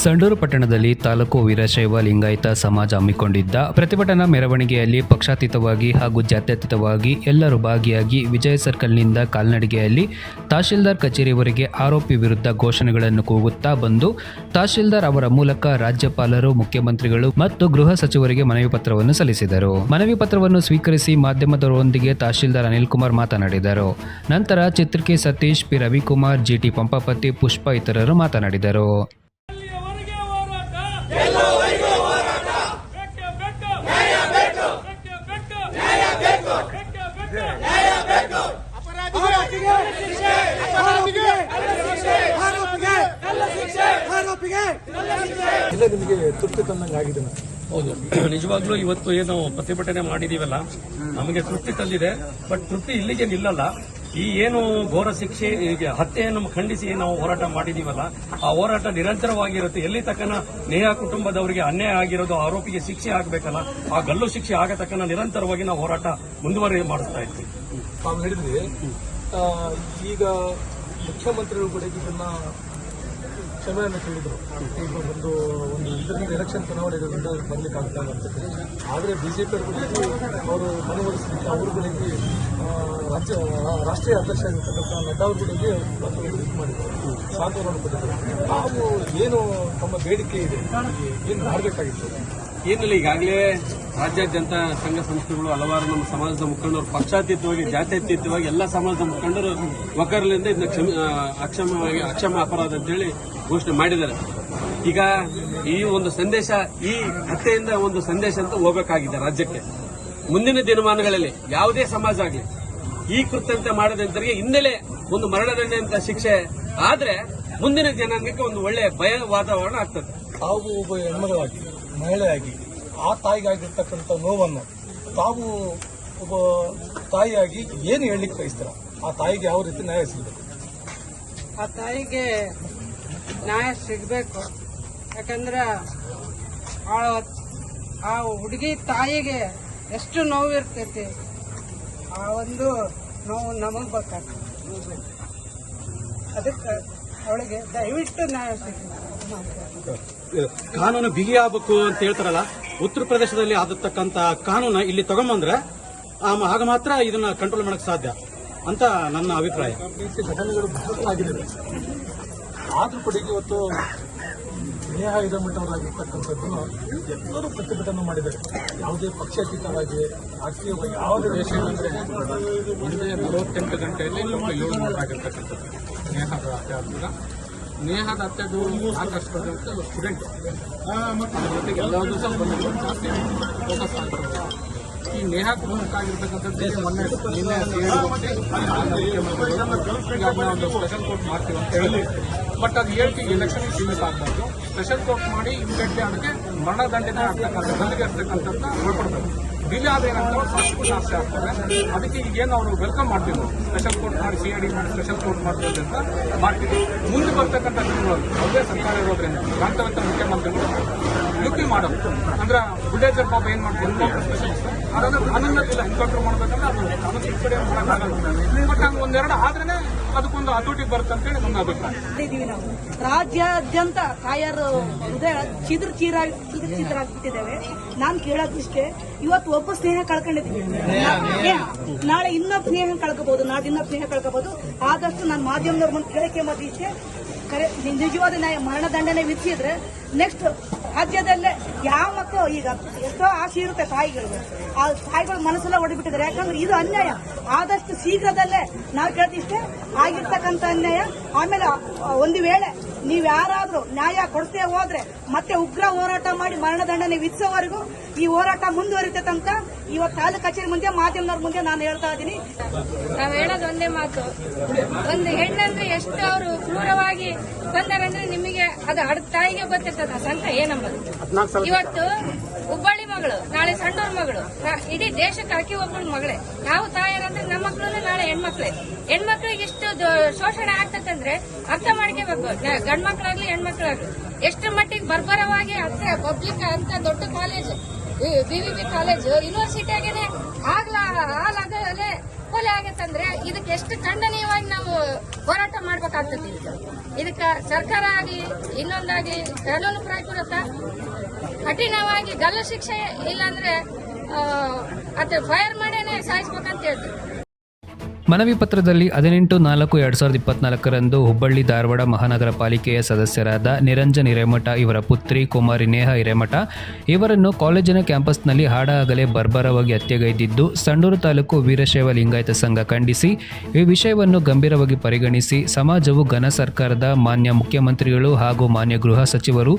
ಸಂಡೂರು ಪಟ್ಟಣದಲ್ಲಿ ತಾಲೂಕು ವೀರಶೈವ ಲಿಂಗಾಯತ ಸಮಾಜ ಹಮ್ಮಿಕೊಂಡಿದ್ದ ಪ್ರತಿಭಟನಾ ಮೆರವಣಿಗೆಯಲ್ಲಿ ಪಕ್ಷಾತೀತವಾಗಿ ಹಾಗೂ ಜಾತ್ಯತೀತವಾಗಿ ಎಲ್ಲರೂ ಭಾಗಿಯಾಗಿ ವಿಜಯ ಸರ್ಕಲ್ನಿಂದ ಕಾಲ್ನಡಿಗೆಯಲ್ಲಿ ತಹಶೀಲ್ದಾರ್ ಕಚೇರಿವರೆಗೆ ಆರೋಪಿ ವಿರುದ್ಧ ಘೋಷಣೆಗಳನ್ನು ಕೂಗುತ್ತಾ ಬಂದು, ತಹಶೀಲ್ದಾರ್ ಅವರ ಮೂಲಕ ರಾಜ್ಯಪಾಲರು, ಮುಖ್ಯಮಂತ್ರಿಗಳು ಮತ್ತು ಗೃಹ ಸಚಿವರಿಗೆ ಮನವಿ ಪತ್ರವನ್ನು ಸಲ್ಲಿಸಿದರು. ಮನವಿ ಪತ್ರವನ್ನು ಸ್ವೀಕರಿಸಿ ಮಾಧ್ಯಮದವರೊಂದಿಗೆ ತಹಶೀಲ್ದಾರ್ ಅನಿಲ್ ಕುಮಾರ್ ಮಾತನಾಡಿದರು. ನಂತರ ಚಿತ್ರಕೆ ಸತೀಶ್, ಪಿ ರವಿಕುಮಾರ್ ಜಿಟಿ ಪಂಪಾಪತಿ, ಪುಷ್ಪ ಇತರರು ಮಾತನಾಡಿದರು ಎಲ್ಲಿಯವರೆಗೆ ಹೋರಾಟ ಎಲ್ಲವರೆಗೂ ಹೋರಾಟ ಬೇಕೇ ಬೇಕು ನ್ಯಾಯ ಬೇಕು ಬೇಕೇ ಬೇಕು ನ್ಯಾಯ ಬೇಕು ಬೇಕೇ ಬೇಕು ನ್ಯಾಯ ಬೇಕು ಅಪರಾಧಿಗೆ ಶಿಕ್ಷೆ ಅಪರಾಧಿಗೆ ಶಿಕ್ಷೆ ಆರೋಪಿಗೆ ಶಿಕ್ಷೆ ಆರೋಪಿಗೆ ಇಲ್ಲ ನಿಮಗೆ ತೃಪ್ತಿ ತಂದಂಗೆ ಆಗಿದೆ ಹೌದು. ನಿಜವಾಗ್ಲೂ ಇವತ್ತು ಏನು ಪ್ರತಿಭಟನೆ ಮಾಡಿದೀವಲ್ಲ ನಮಗೆ ತೃಪ್ತಿ ತಂದಿದೆ. ಬಟ್ ತೃಪ್ತಿ ಇಲ್ಲಿಗೆ ನಿಲ್ಲಲ್ಲ ಈ ಏನು ಘೋರ ಶಿಕ್ಷೆ ಈಗ ಹತ್ಯೆಯನ್ನು ಖಂಡಿಸಿ ನಾವು ಹೋರಾಟ ಮಾಡಿದೀವಲ್ಲ ಆ ಹೋರಾಟ ನಿರಂತರವಾಗಿರುತ್ತೆ. ಎಲ್ಲಿ ತಕ್ಕನ ನೇಹ ಕುಟುಂಬದವರಿಗೆ ಅನ್ಯಾಯ ಆಗಿರೋದು ಆರೋಪಿಗೆ ಶಿಕ್ಷೆ ಆಗಬೇಕಲ್ಲ ಆ ಗಲ್ಲು ಶಿಕ್ಷೆ ಆಗ ತಕ್ಕನ ನಿರಂತರವಾಗಿ ನಾವು ಹೋರಾಟ ಮುಂದುವರಿ ಮಾಡಿಸ್ತಾ ಇರ್ತೀವಿ ಈಗ ಮುಖ್ಯಮಂತ್ರಿಗಳು ಕೂಡ ಇದನ್ನ ಕ್ಷಮೆಯನ್ನು ಕೇಳಿದ್ರು. ಈಗ ಒಂದು ಒಂದು ಇದರಿಂದ ಎಲೆಕ್ಷನ್ ಚುನಾವಣೆಗಳಿಂದ ಬರ್ಲಿಕ್ಕೆ ಆಗ್ತಾ ಇಲ್ಲ ಜೆ ಆದರೆ ಬಿಜೆಪಿ ಅವರು ಮನವೊಲಿಸಲಿಕ್ಕೆ ಅವರುಗಳಿಗೆ ರಾಜ್ಯ, ರಾಷ್ಟ್ರೀಯ ಅಧ್ಯಕ್ಷ ಆಗಿರ್ತಕ್ಕಂಥ ನಡ್ಡಾ ಅವರುಗಳಿಗೆ ಮಾಡಿದ್ರು. ಸಾಂತ್ವನವನ್ನು ಕೊಟ್ಟಿದ್ರು ತಾವು ಏನು ತಮ್ಮ ಬೇಡಿಕೆ ಇದೆ, ಏನು ಮಾಡಬೇಕಾಗಿತ್ತು? ಏನಿಲ್ಲ, ಈಗಾಗಲೇ ರಾಜ್ಯಾದ್ಯಂತ ಸಂಘ ಸಂಸ್ಥೆಗಳು ಹಲವಾರು ನಮ್ಮ ಸಮಾಜದ ಮುಖಂಡರು ಪಕ್ಷಾತೀತವಾಗಿ, ಜಾತ್ಯತೀತವಾಗಿ ಎಲ್ಲ ಸಮಾಜದ ಮುಖಂಡರು ಒಕ್ಕರಲಿಂದ ಇದನ್ನ ಕ್ಷಮ ಅಕ್ಷಮವಾಗಿ ಅಕ್ಷಮ ಅಪರಾಧ ಅಂತೇಳಿ ಘೋಷಣೆ ಮಾಡಿದ್ದಾರೆ. ಈಗ ಈ ಒಂದು ಸಂದೇಶ, ಈ ಹತ್ಯೆಯಿಂದ ಒಂದು ಸಂದೇಶ ಅಂತ ಹೋಗಬೇಕಾಗಿದೆ ರಾಜ್ಯಕ್ಕೆ. ಮುಂದಿನ ದಿನಮಾನಗಳಲ್ಲಿ ಯಾವುದೇ ಸಮಾಜ ಆಗಲಿ, ಈ ಕೃತ್ಯಂತ ಮಾಡದಂತರಿಗೆ ಹಿನ್ನೆಲೆ ಒಂದು ಮರಣದಂಡೆ ಅಂತ ಶಿಕ್ಷೆ ಆದ್ರೆ ಮುಂದಿನ ಜನಾಂಗಕ್ಕೆ ಒಂದು ಒಳ್ಳೆಯ ಭಯ ವಾತಾವರಣ ಆಗ್ತದೆ. ತಾವು ಒಬ್ಬ ಹೆಣ್ಮಗಳಾಗಿ, ಮಹಿಳೆಯಾಗಿ, ಆ ತಾಯಿಗಾಗಿರ್ತಕ್ಕಂಥ ನೋವನ್ನು ತಾವು ಒಬ್ಬ ತಾಯಿಯಾಗಿ ಏನು ಹೇಳಲಿಕ್ಕೆ ಬಯಸ್ತೀರ? ಆ ತಾಯಿಗೆ ಯಾವ ರೀತಿ ನ್ಯಾಯ ಸಿಗಬೇಕು? ಆ ತಾಯಿಗೆ ನ್ಯಾಯ ಸಿಗಬೇಕು. ಯಾಕಂದ್ರೆ ಆ ಹುಡುಗಿ ತಾಯಿಗೆ ಎಷ್ಟು ನೋವು ಇರ್ತೈತಿ ಆ ಒಂದು ನೋವು ನಮಗೆ ಬೇಕಾಗ್ತದೆ. ಅದಕ್ಕೆ ಅವಳಿಗೆ ದಯವಿಟ್ಟು ನ್ಯಾಯ ಸಿಗಬೇಕು. ಕಾನೂನು ಬಿಗಿ ಆಗ್ಬೇಕು ಅಂತ ಹೇಳ್ತಾರಲ್ಲ ಉತ್ತರ ಪ್ರದೇಶದಲ್ಲಿ ಆದತಕ್ಕಂತ ಕಾನೂನು ಇಲ್ಲಿ ತಗೊಂಬಂದ್ರೆ ಆಗ ಮಾತ್ರ ಇದನ್ನ ಕಂಟ್ರೋಲ್ ಮಾಡಕ್ ಸಾಧ್ಯ ಅಂತ ನನ್ನ ಅಭಿಪ್ರಾಯ. ಘಟನೆಗಳು ಆದ್ರೂ ಕೂಡ ಇವತ್ತು ಸ್ನೇಹ ಹಿರೇಮಠವರಾಗಿರ್ತಕ್ಕಂಥದ್ದನ್ನು ಎಲ್ಲರೂ ಪ್ರತಿಭಟನೆ ಮಾಡಿದ್ದಾರೆ. ಯಾವುದೇ ಪಕ್ಷಾತೀತವಾಗಿ ರಾಜಕೀಯವಾಗಿ ಯಾವುದೇ ದೇಶ ಅಂದ್ರೆ ಒಂದೇ ನಲವತ್ತೆಂಟು ಗಂಟೆಯಲ್ಲಿ ಏಳು ನೂರಾಗಿರ್ತಕ್ಕಂಥದ್ದು ನೇಹದ ಹತ್ಯೆ ಆದಾಗ ನೇಹದ ಹತ್ಯೆದು ಸಾಕಷ್ಟು ಸ್ಟೂಡೆಂಟ್ ಅದ್ರ ಜೊತೆಗೆ ಎಲ್ಲರೂ ಸಹ ಬಂದು ಜಾಸ್ತಿ ಫೋಕಸ್ ಆಗ್ತದೆ ಈ ನೇಹ ಕುಟುಂಬಕ್ಕಾಗಿರ್ತಕ್ಕಂಥದ್ದು ಮೊನ್ನೆ ನಿನ್ನೆ CID ಮುಖ್ಯಮಂತ್ರಿಗಳು ಈಗಾಗಲೇ ಒಂದು ಸ್ಪೆಷಲ್ ಕೋರ್ಟ್ ಮಾಡ್ತೀವಿ ಅಂತ ಹೇಳಿ ಬಟ್ ಅದು ಹೇಳ್ತೀವಿ ಎಲೆಕ್ಷನ್ ಸೀಮಿತ ಆಗಬಾರ್ದು ಸ್ಪೆಷಲ್ ಕೋರ್ಟ್ ಮಾಡಿ ಇಮಿಡಿಯೇಟ್ಲಿ ಅದಕ್ಕೆ ಮರಣದಂಡನೆ ಆಗ್ತಕ್ಕಂಥ ಗಲ್ಲಿಗೆ ಇರ್ತಕ್ಕಂಥದ್ದನ್ನ ನೋಡ್ಕೊಡ್ಬೇಕು ಡಿಲೇ ಆದ್ರೆ ಏನಂತಾರೆ ಪ್ರಾಸಿಕ್ಯೂಷನ್ ಆಸ್ತಿ ಆಗ್ತದೆ. ಅದಕ್ಕೆ ಈಗೇನು ಅವರು ವೆಲ್ಕಮ್ ಮಾಡ್ತಿದ್ರು. ಸ್ಪೆಷಲ್ ಕೋರ್ಟ್ ಮಾಡಿ ಸಿ ಐ ಡಿ ಮಾಡಿ ಸ್ಪೆಷಲ್ ಕೋರ್ಟ್ ಮಾಡ್ಬೋದು ಅಂತ ಮಾಡ್ತಿದ್ರು. ಮುಂದೆ ಬರ್ತಕ್ಕಂಥ ದಿನಗಳು ಯಾವುದೇ ಸರ್ಕಾರ ಇರೋದ್ರಿಂದ, ಪ್ರಾಂತವಂತ ಮುಖ್ಯಮಂತ್ರಿಗಳು ಯುಕ್ತಿ ಮಾಡೋದು. ಅಂದ್ರೆ ಬುಲ್ಡೇಜರ್ ಪಾಪ ಏನ್ ಮಾಡ್ತಾರೆ ಸ್ಪೆಷಲಿಸ್ಟ್ ರಾಜ್ಯಾದ್ಯಂತ ಕಾಯರ್ ಹೃದಯ ಚಿದ್ರ ಚೀರ ಚಿದ್ರ ಚಿದ್ರ ಆಗ್ಬಿಟ್ಟಿದ್ದೇವೆ. ನಾನ್ ಕೇಳೋದಿಷ್ಟೇ ಇವತ್ತು ಒಬ್ಬ ಸ್ನೇಹ ಕಳ್ಕೊಂಡಿದ್ದೀವಿ ನಾಳೆ ಇನ್ನೊಬ್ಬ ಸ್ನೇಹ ಕಳ್ಕೋಬಹುದು ಇನ್ನೊಬ್ಬ ಸ್ನೇಹ ಕಳ್ಕೋಬಹುದು ಆದಷ್ಟು ನಾನು ಮಾಧ್ಯಮದವ್ರ ಮುಂದೆ ಕೇಳಕ್ಕೆ ಮಾಡಿ ಇಷ್ಟೇ ಕರೆ ನಿಜವಾದ ನ್ಯಾಯ ಮರಣದಂಡನೆ ವಿಧಿಸಿದ್ರೆ ನೆಕ್ಸ್ಟ್ ರಾಜ್ಯದಲ್ಲೇ ಯಾವ ಮಕ್ಕಳು ಈಗ ಎಷ್ಟೋ ಆಸೆ ಇರುತ್ತೆ ತಾಯಿಗಳಿಗೆ. ಆ ತಾಯಿಗಳು ಮನಸ್ಸೆಲ್ಲ ಹೊಡೆಬಿಟ್ಟಿದ್ದಾರೆ ಯಾಕಂದ್ರೆ ಇದು ಅನ್ಯಾಯ. ಆದಷ್ಟು ಶೀಘ್ರದಲ್ಲೇ ನಾವು ಕೇಳ್ತಿಷ್ಟೇ ಆಗಿರ್ತಕ್ಕಂಥ ಅನ್ಯಾಯ. ಆಮೇಲೆ ಒಂದು ವೇಳೆ ನೀವು ಯಾರಾದರೂ ನ್ಯಾಯ ಕೊಡ್ತೇ ಹೋದ್ರೆ ಮತ್ತೆ ಉಗ್ರ ಹೋರಾಟ ಮಾಡಿ ಮರಣದಂಡನೆ ವಿಧಿಸೋವರೆಗೂ ಈ ಹೋರಾಟ ಮುಂದುವರಿತೆ ತನಕ ಇವತ್ತು ತಾಲೂಕು ಕಚೇರಿ ಮುಂದೆ, ಮಾಧ್ಯಮದವ್ರ ಮುಂದೆ ನಾನು ಹೇಳ್ತಾ ಇದ್ದೀನಿ. ನಾವು ಹೇಳೋದು ಒಂದೇ ಮಾತು. ಒಂದು ಹೆಣ್ಣಂದ್ರೆ ಎಷ್ಟು ಅವರು ಕ್ರೂರವಾಗಿ ಕೊಂದರಂದ್ರೆ ನಿಮಗೆ ಅದು ಅಡ್ ತಾಯಿಗೆ ಗೊತ್ತಿರ್ತದ ಸಂತ ಸಂಕಟ ಏನಂಬದು ಇವತ್ತು ಹುಬ್ಬಳ್ಳಿ ಮಗಳು ನಾಳೆ ಸಣ್ಣವ್ರ ಮಗಳು ಇಡೀ ದೇಶಕ್ಕೆ ಹಾಕಿ ಒಬ್ಬಳ ಮಗಳೇ. ನಾವು ತಾಯರಂದ್ರೆ ನಮ್ಮ ಮಕ್ಕಳು ನಾಳೆ ಹೆಣ್ಮಕ್ಳೆ. ಹೆಣ್ಮಕ್ಳಿಗೆ ಇಷ್ಟು ಶೋಷಣೆ ಆಗ್ತದಂದ್ರೆ ಅರ್ಥ ಮಾಡ್ಕೋಬೇಕು. ಗಂಡ್ಮಕ್ಳಾಗ್ಲಿ ಹೆಣ್ಮಕ್ಳಾಗ್ಲಿ. ಎಷ್ಟು ಮಟ್ಟಿಗೆ ಬರ್ಬರವಾಗಿ ಅಂತ ಪಬ್ಲಿಕ್ ಅಂತ ದೊಡ್ಡ ಕಾಲೇಜ್ ಬಿ ಕಾಲೇಜ್ ಯೂನಿವರ್ಸಿಟಿ ಆಗೇನೆ ಕೊಲೆ ಆಗತ್ತಂದ್ರೆ ಇದಕ್ಕೆ ಎಷ್ಟು ಖಂಡನೀಯವಾಗಿ ನಾವು ಹೋರಾಟ ಮಾಡ್ಬೇಕಾಗ್ತದೆ. ಇದಕ್ಕೆ ಸರ್ಕಾರ ಆಗಿ, ಇನ್ನೊಂದಾಗಿ ಕಾನೂನು ಪ್ರಕೃತ ಕಠಿಣವಾಗಿ ಗಲ್ಲು ಶಿಕ್ಷೆ ಇಲ್ಲಾಂದ್ರೆ ಅದ್ ಫೈರ್ ಮಾಡೇನೆ ಸಾಯಿಸ್ಬೇಕಂತ ಹೇಳ್ತೀವಿ. ಮನವಿ ಪತ್ರದಲ್ಲಿ ಹದಿನೆಂಟು ನಾಲ್ಕು ಎರಡ್ ಸಾವಿರದ ಇಪ್ಪತ್ನಾಲ್ಕರಂದು ಹುಬ್ಬಳ್ಳಿ ಧಾರವಾಡ ಮಹಾನಗರ ಪಾಲಿಕೆಯ ಸದಸ್ಯರಾದ ನಿರಂಜನ್ ಹಿರೇಮಠ, ಇವರ ಪುತ್ರಿ ಕುಮಾರಿ ನೇಹ ಹಿರೇಮಠ ಇವರನ್ನು ಕಾಲೇಜಿನ ಕ್ಯಾಂಪಸ್ನಲ್ಲಿ ಹಾಡಾಗಲೇ ಬರ್ಬರವಾಗಿ ಹತ್ಯೆಗೈದಿದ್ದು, ಸಂಡೂರು ತಾಲೂಕು ವೀರಶೈವ ಲಿಂಗಾಯತ ಸಂಘ ಖಂಡಿಸಿ ಈ ವಿಷಯವನ್ನು ಗಂಭೀರವಾಗಿ ಪರಿಗಣಿಸಿ ಸಮಾಜವು ಘನ ಸರ್ಕಾರದ ಮಾನ್ಯ ಮುಖ್ಯಮಂತ್ರಿಗಳು ಹಾಗೂ ಮಾನ್ಯ ಗೃಹ ಸಚಿವರು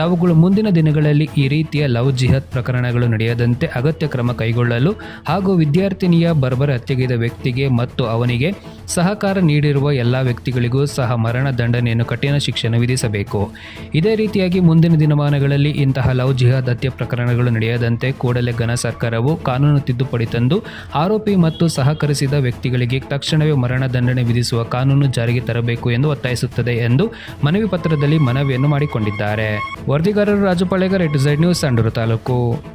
ತಾವುಗಳು ಮುಂದಿನ ದಿನಗಳಲ್ಲಿ ಈ ರೀತಿಯ ಲವ್ ಜಿಹದ್ ಪ್ರಕರಣಗಳು ನಡೆಯದಂತೆ ಅಗತ್ಯ ಕ್ರಮ ಕೈಗೊಳ್ಳಲು ಹಾಗೂ ವಿದ್ಯಾರ್ಥಿನಿಯ ಬರ್ಬರ ಹತ್ಯೆಗೈದ ವ್ಯಕ್ತಿಗೆ ಮತ್ತು ಅವನಿಗೆ ಸಹಕಾರ ನೀಡಿರುವ ಎಲ್ಲ ವ್ಯಕ್ತಿಗಳಿಗೂ ಸಹ ಮರಣ ದಂಡನೆಯನ್ನು ಕಠಿಣ ಶಿಕ್ಷಣ ವಿಧಿಸಬೇಕು. ಇದೇ ರೀತಿಯಾಗಿ ಮುಂದಿನ ದಿನಮಾನಗಳಲ್ಲಿ ಇಂತಹ ಲವ್ ಜಿಹಾದ್ ಹತ್ಯೆ ಪ್ರಕರಣಗಳು ನಡೆಯದಂತೆ ಕೂಡಲೇ ಘನ ಸರ್ಕಾರವು ಕಾನೂನು ತಿದ್ದುಪಡಿ ತಂದು ಆರೋಪಿ ಮತ್ತು ಸಹಕರಿಸಿದ ವ್ಯಕ್ತಿಗಳಿಗೆ ತಕ್ಷಣವೇ ಮರಣ ದಂಡನೆ ವಿಧಿಸುವ ಕಾನೂನು ಜಾರಿಗೆ ತರಬೇಕು ಎಂದು ಒತ್ತಾಯಿಸುತ್ತದೆ ಎಂದು ಮನವಿ ಪತ್ರದಲ್ಲಿ ಮನವಿಯನ್ನು ಮಾಡಿಕೊಂಡಿದ್ದಾರೆ. ವರದಿಗಾರರು Raju Palegar at Z news Sandur taluk.